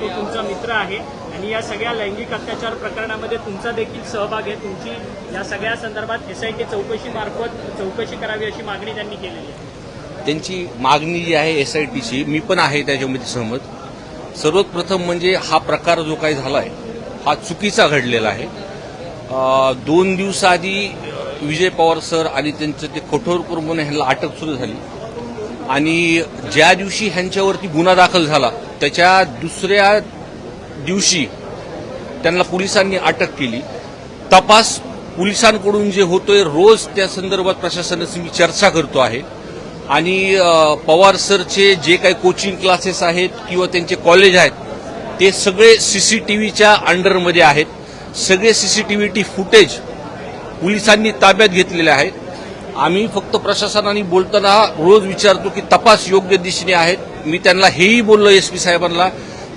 तो तुमचा मित्र आहे. आणि या सगळ्या लैंगिक अत्याचार प्रकरणामध्ये तुमचा देखील सहभाग आहे. तुमची या सगळ्या संदर्भात एस आय टी चौकशी मार्फत चौकशी करावी अशी मागणी त्यांनी केलेली आहे. त्यांची मागणी जी आहे एस आय टीची मी पण आहे त्याच्यामध्ये सहमत. सर्वप्रथम म्हणजे हा प्रकार जो काही झाला आहे हा चुकीचा घडलेला आहे. दोन दिवसाआधी विजय पवार सर आणि त्यांचं ते कठोर म्हणून ह्यांना अटक सुरू झाली. आणि ज्या दिवशी ह्यांच्यावरती गुन्हा दाखल झाला त्याच्या दुसऱ्या दिवशी त्यांना पोलिसांनी अटक केली. तपास पोलिसांकडून जे होतोय रोज त्या संदर्भात प्रशासनाशी मी चर्चा करतो आहे. आणि पवार सरचे जे काही कोचिंग क्लासेस आहेत किंवा त्यांचे कॉलेज आहेत ते सगळे सीसीटीव्हीच्या अंडरमध्ये आहेत. सगळे सीसीटीव्ही फुटेज पोलिसांनी ताब्यात घेतलेले आहेत. आम्ही फक्त प्रशासनाने बोलताना रोज विचारतो की तपास योग्य दिशेने आहेत. मी त्यांना हेही बोललो एस पी साहेबांना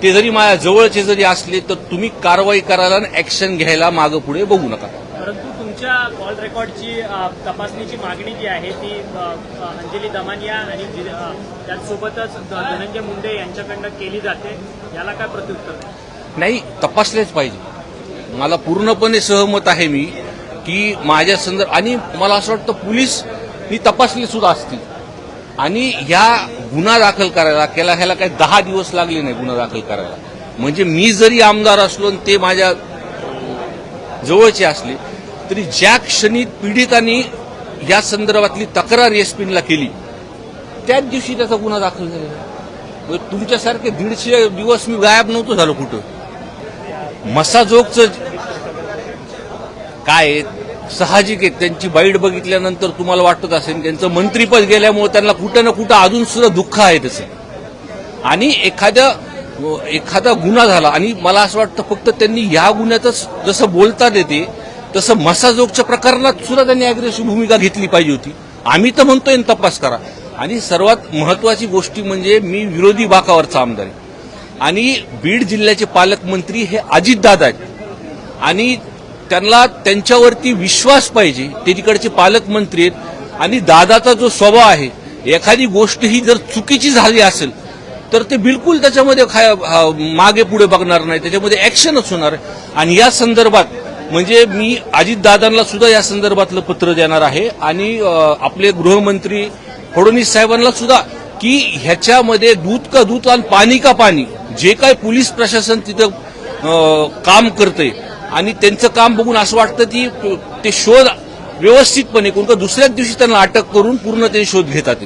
ते जरी माझ्या जवळचे जरी असले तर तुम्ही कारवाई करायला आणि ऍक्शन घ्यायला मागं पुढे बघू नका. परंतु तुमच्या कॉल रेकॉर्डची तपासणीची मागणी जी आहे ती अंजली दमानिया आणि त्याचसोबतच धनंजय मुंडे यांच्याकडनं केली जाते. याला काय प्रत्युत्तर? नाही तपासलेच पाहिजे. मला पूर्णपणे सहमत आहे मी. की माझ्या संदर्भ आणि मला असं वाटतं पोलीस ही तपासले सुद्धा असतील. आणि ह्या गुन्हा दाखल करायला केला ह्याला काही दहा दिवस लागले नाही गुन्हा दाखल करायला. म्हणजे मी जरी आमदार असलो आणि ते माझ्या जवळचे असले तरी ज्या क्षणी पीडितांनी या संदर्भातली तक्रार एसपीनला केली त्याच दिवशी त्याचा गुन्हा दाखल झालेला म्हणजे तुमच्यासारखे दीडशे दिवस मी गायब नव्हतो झालो कुठं. मसाजोगचं काय आहेत साहजिक आहे? त्यांची बाईट बघितल्यानंतर तुम्हाला वाटत असेल त्यांचं मंत्रीपद गेल्यामुळे त्यांना कुठं ना कुठं अजून सुद्धा दुःख आहे त्याचं आणि एखाद्या एखादा गुन्हा झाला आणि मला असं वाटतं फक्त त्यांनी या गुन्ह्यातच जसं बोलतात येते तसं मसाजोगच्या प्रकरणात सुद्धा त्यांनी अग्रेसिव्ह भूमिका घेतली पाहिजे होती. आम्ही तर म्हणतोय तपास करा. आणि सर्वात महत्वाची गोष्टी म्हणजे मी विरोधी बाकावरचा आमदार आहे. आणि बीड जिल्ह्याचे पालकमंत्री हे अजितदादा आहेत. आणि त्यांना त्यांच्यावरती विश्वास पाहिजे. ते तिकडचे पालकमंत्री आहेत. आणि दादाचा जो स्वभाव आहे एखादी गोष्ट ही जर चुकीची झाली असेल तर ते बिलकुल त्याच्यामध्ये मागे पुढे बघणार नाही. त्याच्यामध्ये ऍक्शनच होणार. आहे आणि या संदर्भात म्हणजे मी अजितदादांना सुद्धा या संदर्भातलं पत्र देणार आहे. आणि आपले गृहमंत्री फडणवीस साहेबांना सुद्धा की ह्याच्यामध्ये दूध का दूध आणि पाणी का पाणी जे काय पोलीस प्रशासन तिथं काम करतंय आणि त्यांचं काम बघून असं वाटतं की ते शोध व्यवस्थितपणे कोणत्या दुसऱ्याच दिवशी त्यांना अटक करून पूर्ण ते शोध घेतात.